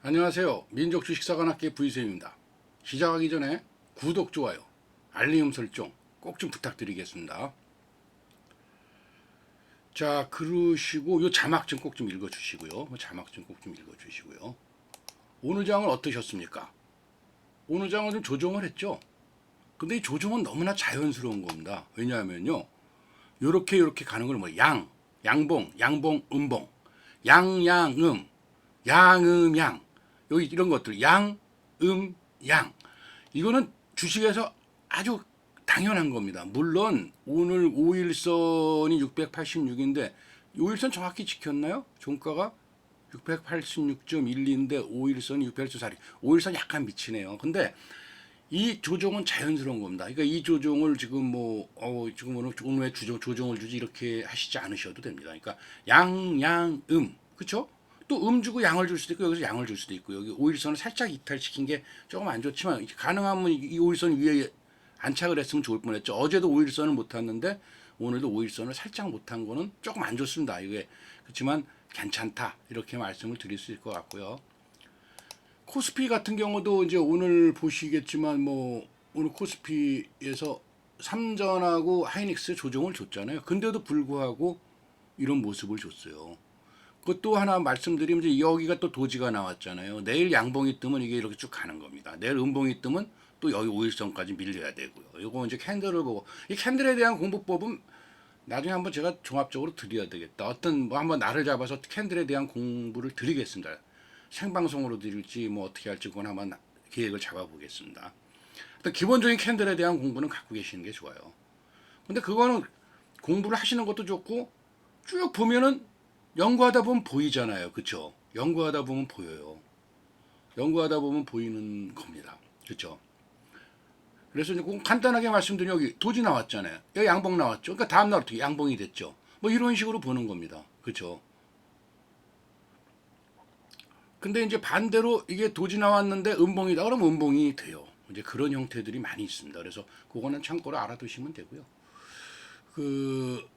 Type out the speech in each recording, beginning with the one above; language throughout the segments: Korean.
안녕하세요. 민족주식사관학계 부이쌤입니다. 시작하기 전에 구독, 좋아요, 알림 설정 꼭 좀 부탁드리겠습니다. 자, 그러시고 요 자막 좀 꼭 좀 읽어주시고요. 자막 좀 꼭 좀 읽어주시고요. 오늘 장은 어떠셨습니까? 오늘 장은 좀 조정을 했죠. 근데 이 조정은 너무나 자연스러운 겁니다. 왜냐하면요. 요렇게 요렇게 가는 걸뭐 양, 양봉, 양봉, 음봉, 양양음, 양음양 여기 이런 것들 양, 음, 양 이거는 주식에서 아주 당연한 겁니다. 물론 오늘 5일선이 686인데 5일선 정확히 지켰나요? 종가가 686.12인데 5일선이 684. 5일선 약간 미치네요. 근데 이 조정은 자연스러운 겁니다. 그러니까 이 조정을 지금 뭐, 어, 지금 오늘, 오늘 왜 조정, 조정을 주지 이렇게 하시지 않으셔도 됩니다. 그러니까 양, 양, 음. 그쵸? 또 음 주고 양을 줄 수도 있고 여기서 양을 줄 수도 있고 여기 오일선을 살짝 이탈시킨 게 조금 안 좋지만 가능하면 이 오일선 위에 안착을 했으면 좋을 뻔했죠. 어제도 오일선을 못 탔는데 오늘도 오일선을 살짝 못한 거는 조금 안 좋습니다. 이게 그렇지만 괜찮다 이렇게 말씀을 드릴 수 있을 것 같고요. 코스피 같은 경우도 이제 오늘 보시겠지만 뭐 오늘 코스피에서 삼전하고 하이닉스 조정을 줬잖아요. 근데도 불구하고 이런 모습을 줬어요. 그것도 하나 말씀드리면 여기가 또 도지가 나왔잖아요. 내일 양봉이 뜨면 이게 이렇게 쭉 가는 겁니다. 내일 음봉이 뜨면 또 여기 5일선까지 밀려야 되고요. 요거 이제 캔들을 보고 이 캔들에 대한 공부법은 나중에 한번 제가 종합적으로 드려야 되겠다. 어떤 뭐 한번 날을 잡아서 캔들에 대한 공부를 드리겠습니다. 생방송으로 드릴지 뭐 어떻게 할지 그건 한번 계획을 잡아보겠습니다. 일단 기본적인 캔들에 대한 공부는 갖고 계시는 게 좋아요. 근데 그거는 공부를 하시는 것도 좋고 쭉 보면은 연구하다 보면 보이잖아요. 그쵸? 연구하다 보면 보여요. 연구하다 보면 보이는 겁니다. 그쵸? 그래서 이제 꼭 간단하게 말씀드리면 여기 도지 나왔잖아요. 여기 양봉 나왔죠. 그러니까 다음 날 어떻게 양봉이 됐죠. 뭐 이런 식으로 보는 겁니다. 그쵸? 근데 이제 반대로 이게 도지 나왔는데 음봉이다 그러면 음봉이 돼요. 이제 그런 형태들이 많이 있습니다. 그래서 그거는 참고로 알아두시면 되고요. 그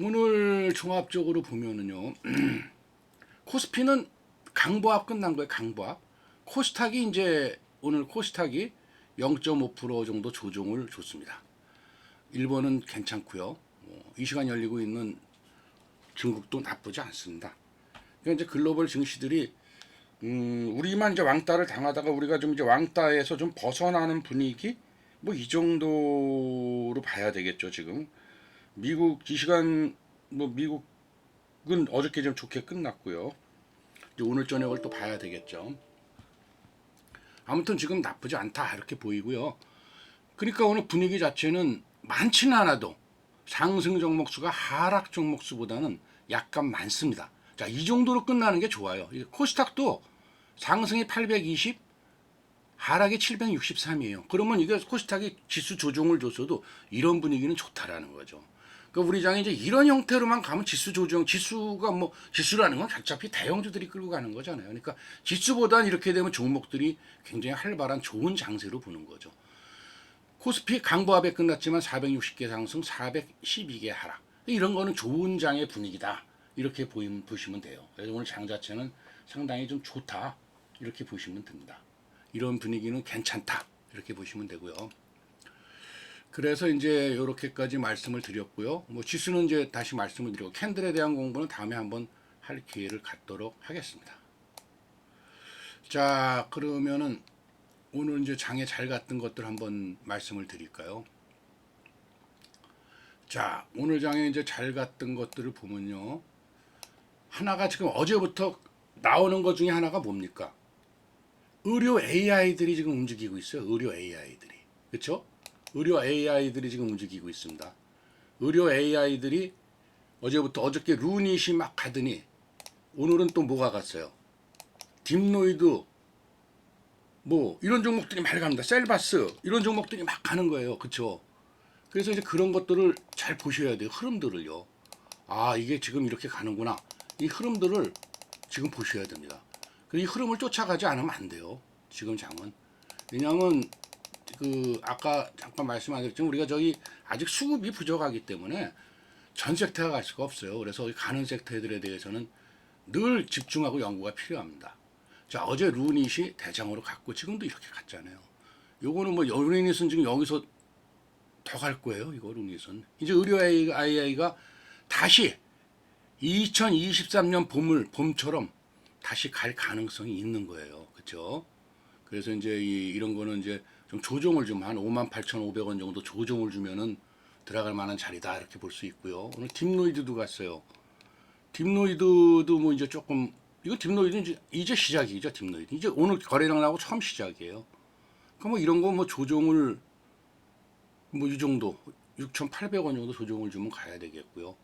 오늘 종합적으로 보면은요. 코스피는 강보합 끝난 거예요. 강보합. 코스닥이 이제 오늘 코스닥이 0.5% 정도 조정을 줬습니다. 일본은 괜찮고요. 뭐, 이 시간 열리고 있는 중국도 나쁘지 않습니다. 그러니까 이제 글로벌 증시들이 음, 우리만 이제 왕따를 당하다가 우리가 좀 이제 왕따에서 좀 벗어나는 분위기 뭐 이 정도로 봐야 되겠죠 지금 미국 이 시간 뭐 미국은 어저께 좀 좋게 끝났고요 이제 오늘 저녁을 또 봐야 되겠죠 아무튼 지금 나쁘지 않다 이렇게 보이고요 그러니까 오늘 분위기 자체는 많지는 않아도 상승 종목 수가 하락 종목 수보다는 약간 많습니다. 자, 이 정도로 끝나는 게 좋아요. 이 코스닥도 상승이 820, 하락이 763이에요. 그러면 이게 코스닥이 지수 조정을 줬어도 이런 분위기는 좋다라는 거죠. 그러니까 우리 장이 이제 이런 형태로만 가면 지수 조정, 지수가 뭐 지수라는 건 어차피 대형주들이 끌고 가는 거잖아요. 그러니까 지수보단 이렇게 되면 종목들이 굉장히 활발한 좋은 장세로 보는 거죠. 코스피 강보합에 끝났지만 460개 상승, 412개 하락. 이런 거는 좋은 장의 분위기다. 이렇게 보임, 보시면 돼요. 그래서 오늘 장 자체는 상당히 좀 좋다. 이렇게 보시면 됩니다. 이런 분위기는 괜찮다. 이렇게 보시면 되고요. 그래서 이제 이렇게까지 말씀을 드렸고요. 뭐 지수는 이제 다시 말씀을 드리고 캔들에 대한 공부는 다음에 한번 할 기회를 갖도록 하겠습니다. 자, 그러면은 오늘 이제 장에 잘 갔던 것들 한번 말씀을 드릴까요? 자, 오늘 장에 이제 잘 갔던 것들을 보면요. 하나가 지금 어제부터 나오는 것 중에 하나가 뭡니까? 의료 AI들이 지금 움직이고 있어요. 의료 AI들이. 그렇죠? 의료 AI들이 지금 움직이고 있습니다. 의료 AI들이 어제부터 어저께 루닛이 막 가더니 오늘은 또 뭐가 갔어요? 딥노이드 뭐 이런 종목들이 많이 갑니다. 셀바스 이런 종목들이 막 가는 거예요. 그렇죠? 그래서 이제 그런 것들을 잘 보셔야 돼요. 흐름들을요. 아 이게 지금 이렇게 가는구나. 이 흐름들을 지금 보셔야 됩니다. 이 흐름을 쫓아가지 않으면 안 돼요. 지금 장은. 왜냐하면 그 아까 잠깐 말씀 안 드렸지만 우리가 저기 아직 수급이 부족하기 때문에 전 섹터가 갈 수가 없어요. 그래서 가는 섹터들에 대해서는 늘 집중하고 연구가 필요합니다. 자 어제 루닛이 대장으로 갔고 지금도 이렇게 갔잖아요. 요거는 뭐 루닛은 지금 여기서 더 갈 거예요. 이거 루닛은 이제 의료 AI가 다시 2023년 봄을 봄처럼 다시 갈 가능성이 있는 거예요. 그렇죠? 그래서 이제 이, 이런 거는 이제 좀 조정을 좀 한 58,500원 정도 조정을 주면은 들어갈 만한 자리다 이렇게 볼 수 있고요. 오늘 딥노이드도 갔어요. 딥노이드도 뭐 이제 조금 이거 딥노이드 이제 이제 시작이죠. 딥노이드 이제 오늘 거래량 나고 처음 시작이에요. 그럼 뭐 이런 거 뭐 조정을 뭐 이 정도 6,800원 정도 조정을 주면 가야 되겠고요.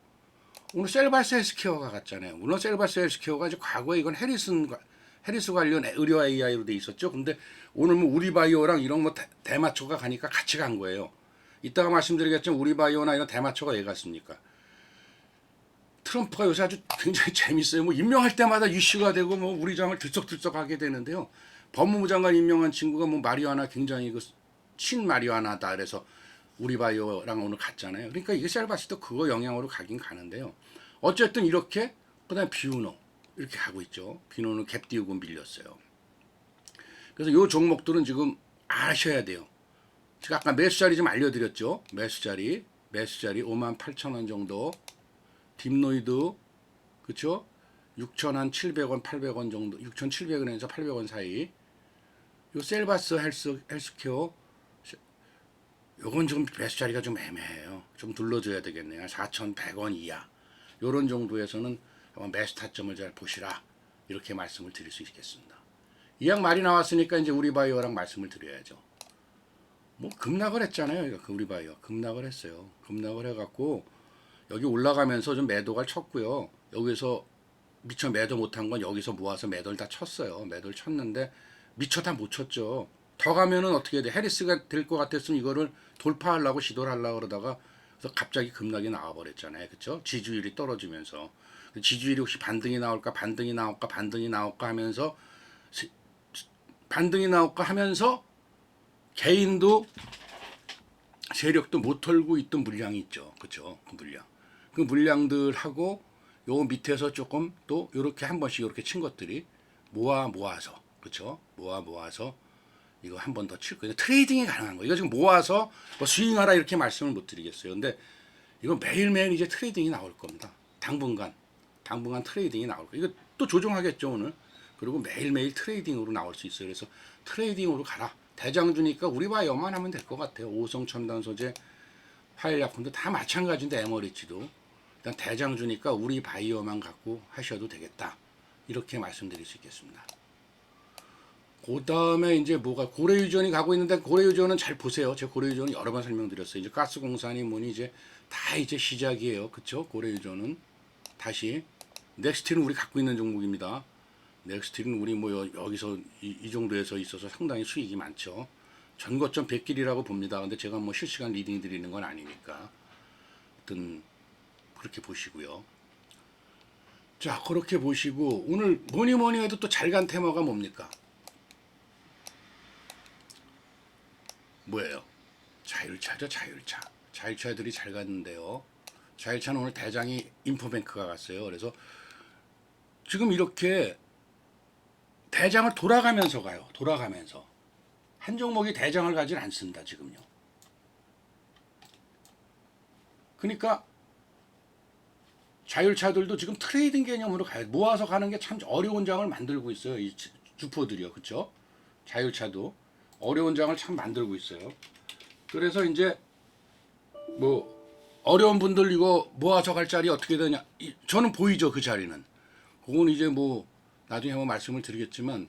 오늘 셀바스 헬스케어가 갔잖아요. 물론 셀바스 헬스케어가 이제 과거에 이건 해리슨 과- 해리스 관련 의료 AI로 돼 있었죠. 근데 오늘 뭐 우리바이오랑 이런 뭐 대, 대마초가 가니까 같이 간 거예요. 이따가 말씀드리겠지만 우리바이오나 이런 대마초가 왜 갔습니까? 트럼프가 요새 아주 굉장히 재밌어요. 뭐 임명할 때마다 이슈가 되고 뭐 우리 장을 들썩들썩 하게 되는데요. 법무부 장관 임명한 친구가 뭐 마리화나 굉장히 그 친마리화나다 그래서 우리바이오랑 오늘 갔잖아요. 그러니까 이게 셀바스도 그거 영향으로 가긴 가는데요. 어쨌든 이렇게 그다음에 비우노 이렇게 하고 있죠. 비노는 갭 띄우고 밀렸어요. 그래서 요 종목들은 지금 아셔야 돼요. 제가 아까 매수 자리 좀 알려드렸죠. 매수 자리, 매수 자리 5만 8천 원 정도. 딥노이드, 그쵸? 6천 한 700원, 800원 정도, 6,700원에서 800원 사이. 요 셀바스 헬스 헬스케어, 요건 지금 매수 자리가 좀 애매해요. 좀 둘러줘야 되겠네요. 4,100원 이하. 요런 정도에서는 매수 타점을 잘 보시라. 이렇게 말씀을 드릴 수 있겠습니다. 이왕 말이 나왔으니까 이제 우리 바이오랑 말씀을 드려야죠. 뭐 급락을 했잖아요. 그 우리 바이오 급락을 했어요. 급락을 해갖고 여기 올라가면서 좀 매도가 쳤고요. 여기서 미처 매도 못한 건 여기서 모아서 매도를 다 쳤어요. 매도를 쳤는데 미처 다 못 쳤죠. 더 가면은 어떻게 돼? 해리스가 될 것 같았으면 이거를 돌파하려고 시도를 하려고 그러다가 그래서 갑자기 급락이 나와버렸잖아요. 그렇죠? 지지율이 떨어지면서 지지율이 혹시 반등이 나올까 반등이 나올까 반등이 나올까 하면서 시- 반등이 나올까 하면서 개인도 세력도 못 털고 있던 물량이 있죠. 그렇죠? 그 물량. 그 물량들하고 요 밑에서 조금 또 요렇게 한 번씩 이렇게 친 것들이 모아 모아서 그렇죠? 모아 모아서 이거 한 번 더 칠 거예요. 트레이딩이 가능한 거예요. 이거 지금 모아서 뭐 스윙하라 이렇게 말씀을 못 드리겠어요. 근데 이거 매일매일 이제 트레이딩이 나올 겁니다. 당분간 당분간 트레이딩이 나올 거예요. 이거 또 조정하겠죠 오늘. 그리고 매일매일 트레이딩으로 나올 수 있어요. 그래서 트레이딩으로 가라. 대장 주니까 우리 바이오만 하면 될 것 같아요. 오성 첨단 소재, 화일약품도 다 마찬가지인데 에머리치도 일단 대장 주니까 우리 바이오만 갖고 하셔도 되겠다. 이렇게 말씀드릴 수 있겠습니다. 그 다음에 이제 뭐가 고래 유전이 가고 있는데 고래 유전은 잘 보세요. 제가 고래 유전은 여러 번 설명드렸어요. 이제 가스공사니 뭐니 이제 다 이제 시작이에요. 그쵸? 고래 유전은 다시 넥스티는 우리 갖고 있는 종목입니다. 넥스티는 우리 뭐 여- 여기서 이, 이 정도에서 있어서 상당히 수익이 많죠. 전거점 100길이라고 봅니다. 근데 제가 뭐 실시간 리딩 드리는 건 아니니까. 하여튼 그렇게 보시고요. 자, 그렇게 보시고 오늘 뭐니 뭐니 해도 또 잘 간 테마가 뭡니까? 뭐예요? 자율차죠, 자율차. 자율차들이 잘 갔는데요. 자율차는 오늘 대장이 인포뱅크가 갔어요. 그래서 지금 이렇게 대장을 돌아가면서 가요. 돌아가면서. 한 종목이 대장을 가진 않습니다. 지금요. 그러니까 자율차들도 지금 트레이딩 개념으로 가요. 모아서 가는 게 참 어려운 장을 만들고 있어요. 이 주- 주포들이요. 그렇죠? 자율차도 어려운 장을 참 만들고 있어요. 그래서 이제 뭐 어려운 분들 이거 모아서 갈 자리 어떻게 되냐? 이- 저는 보이죠 그 자리는. 그건 이제 뭐 나중에 한번 말씀을 드리겠지만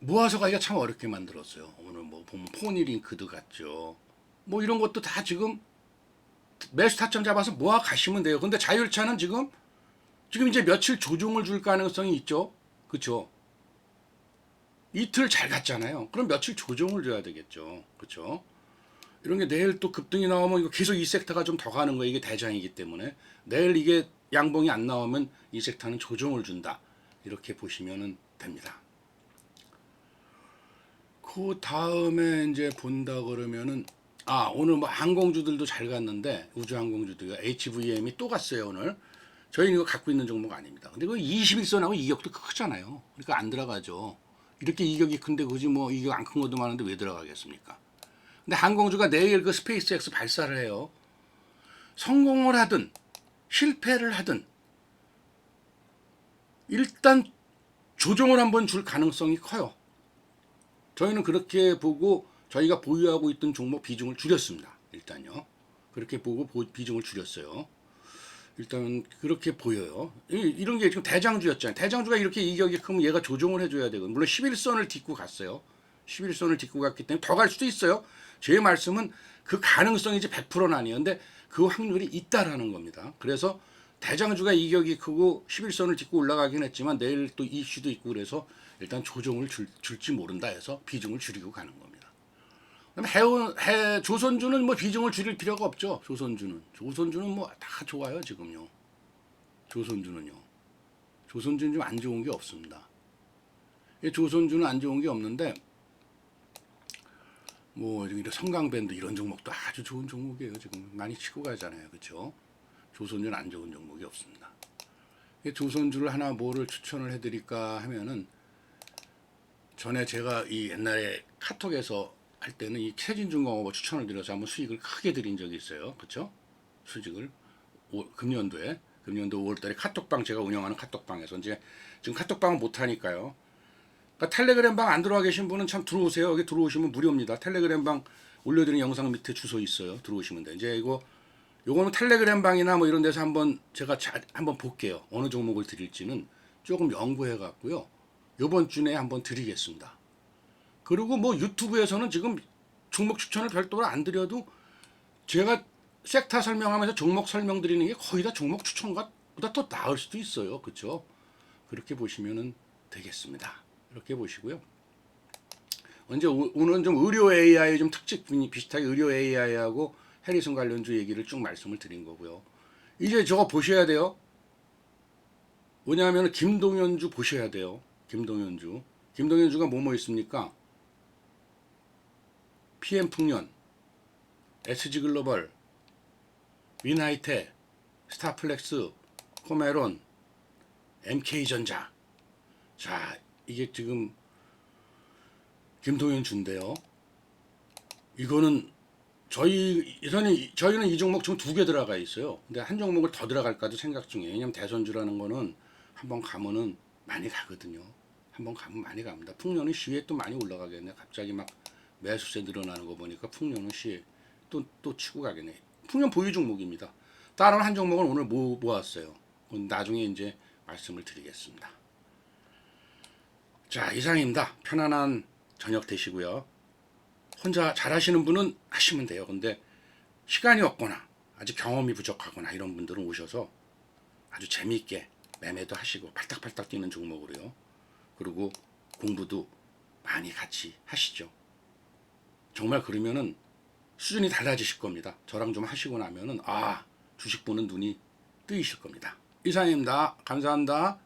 모아서 가기가 참 어렵게 만들었어요. 오늘 뭐 보면 포니 링크도 같죠. 뭐 이런 것도 다 지금 매수 타점 잡아서 모아 가시면 돼요. 근데 자율차는 지금 지금 이제 며칠 조정을 줄 가능성이 있죠. 그렇죠? 이틀 잘 갔잖아요. 그럼 며칠 조정을 줘야 되겠죠. 그렇죠? 이런 게 내일 또 급등이 나오면 이거 계속 이 섹터가 좀 더 가는 거예요. 이게 대장이기 때문에 내일 이게 양봉이 안 나오면 이 섹터는 조정을 준다. 이렇게 보시면 됩니다. 그 다음에 이제 본다 그러면은 아 오늘 뭐 항공주들도 잘 갔는데 우주 항공주들 HVM이 또 갔어요 오늘 저희는 이거 갖고 있는 종목 아닙니다. 근데 그 21선하고 이격도 크잖아요. 그러니까 안 들어가죠. 이렇게 이격이 큰데 굳이 뭐 이격 안 큰 것도 많은데 왜 들어가겠습니까? 근데 항공주가 내일 그 스페이스X 발사를 해요. 성공을 하든 실패를 하든 일단 조정을 한번 줄 가능성이 커요. 저희는 그렇게 보고 저희가 보유하고 있던 종목 비중을 줄였습니다. 일단요. 그렇게 보고 보- 비중을 줄였어요. 일단 그렇게 보여요. 이- 이런 게 지금 대장주였잖아요. 대장주가 이렇게 이격이 크면 얘가 조정을 해줘야 되고 물론 11선을 딛고 갔어요. 11선을 딛고 갔기 때문에 더 갈 수도 있어요. 제 말씀은 그 가능성이 이제 100%는 아니에요. 근데 그 확률이 있다라는 겁니다. 그래서 대장주가 이격이 크고 11선을 딛고 올라가긴 했지만 내일 또 이슈도 있고 그래서 일단 조정을 줄, 줄지 모른다 해서 비중을 줄이고 가는 겁니다. 해운 해 조선주는 뭐 비중을 줄일 필요가 없죠. 조선주는 조선주는 뭐 다 좋아요 지금요. 조선주는요. 조선주는 좀 안 좋은 게 없습니다. 이 조선주는 안 좋은 게 없는데 뭐 성강밴드 이런 종목도 아주 좋은 종목이에요. 지금 많이 치고 가잖아요. 그렇죠? 조선주는 안 좋은 종목이 없습니다. 이 조선주를 하나 뭐를 추천을 해드릴까 하면은 전에 제가 이 옛날에 카톡에서 할 때는 이 세진중공업을 추천을 드려서 한번 수익을 크게 드린 적이 있어요. 그렇죠? 수익을 오- 금년도에 금년도 5월달에 카톡방 제가 운영하는 카톡방에서 이제 지금 카톡방은 못 하니까요. 그러니까 텔레그램 방 안 들어와 계신 분은 참 들어오세요. 여기 들어오시면 무료입니다. 텔레그램 방 올려드린 영상 밑에 주소 있어요. 들어오시면 돼. 이제 이거 요거는 텔레그램 방이나 뭐 이런 데서 한번 제가 자, 한번 볼게요. 어느 종목을 드릴지는 조금 연구해 갖고요. 요번 주 내에 한번 드리겠습니다. 그리고 뭐 유튜브에서는 지금 종목 추천을 별도로 안 드려도 제가 섹터 설명하면서 종목 설명드리는 게 거의 다 종목 추천보다 더 나을 수도 있어요. 그렇죠? 그렇게 보시면은 되겠습니다. 이렇게 보시고요. 언제 오- 오늘은 좀 의료 AI 좀 특징 비슷하게 의료 AI하고 해리슨 관련주 얘기를 쭉 말씀을 드린 거고요. 이제 저거 보셔야 돼요. 뭐냐면 김동현주 보셔야 돼요. 김동현주. 김동현주가 뭐뭐 있습니까? PM 풍년, SG 글로벌, 윈하이테, 스타플렉스, 코메론, MK전자. 자, 이게 지금 김동현 주인데요. 이거는 저희 저는 저희는 이 종목 지금 두개 들어가 있어요. 근데 한 종목을 더 들어갈까도 생각 중이에요. 왜냐면 대선주라는 거는 한번 가면은 많이 가거든요. 한번 가면 많이 갑니다. 풍년은 시에 또 많이 올라가겠네. 갑자기 막 매수세 늘어나는 거 보니까 풍년은 시에 또또 치고 가겠네. 풍년 보유 종목입니다. 다른 한 종목은 오늘 모, 모았어요. 나중에 이제 말씀을 드리겠습니다. 자 이상입니다. 편안한 저녁 되시고요. 혼자 잘하시는 분은 하시면 돼요. 근데 시간이 없거나 아직 경험이 부족하거나 이런 분들은 오셔서 아주 재미있게 매매도 하시고 팔딱팔딱 뛰는 종목으로요. 그리고 공부도 많이 같이 하시죠. 정말 그러면은 수준이 달라지실 겁니다. 저랑 좀 하시고 나면은 아 주식 보는 눈이 뜨이실 겁니다. 이상입니다. 감사합니다.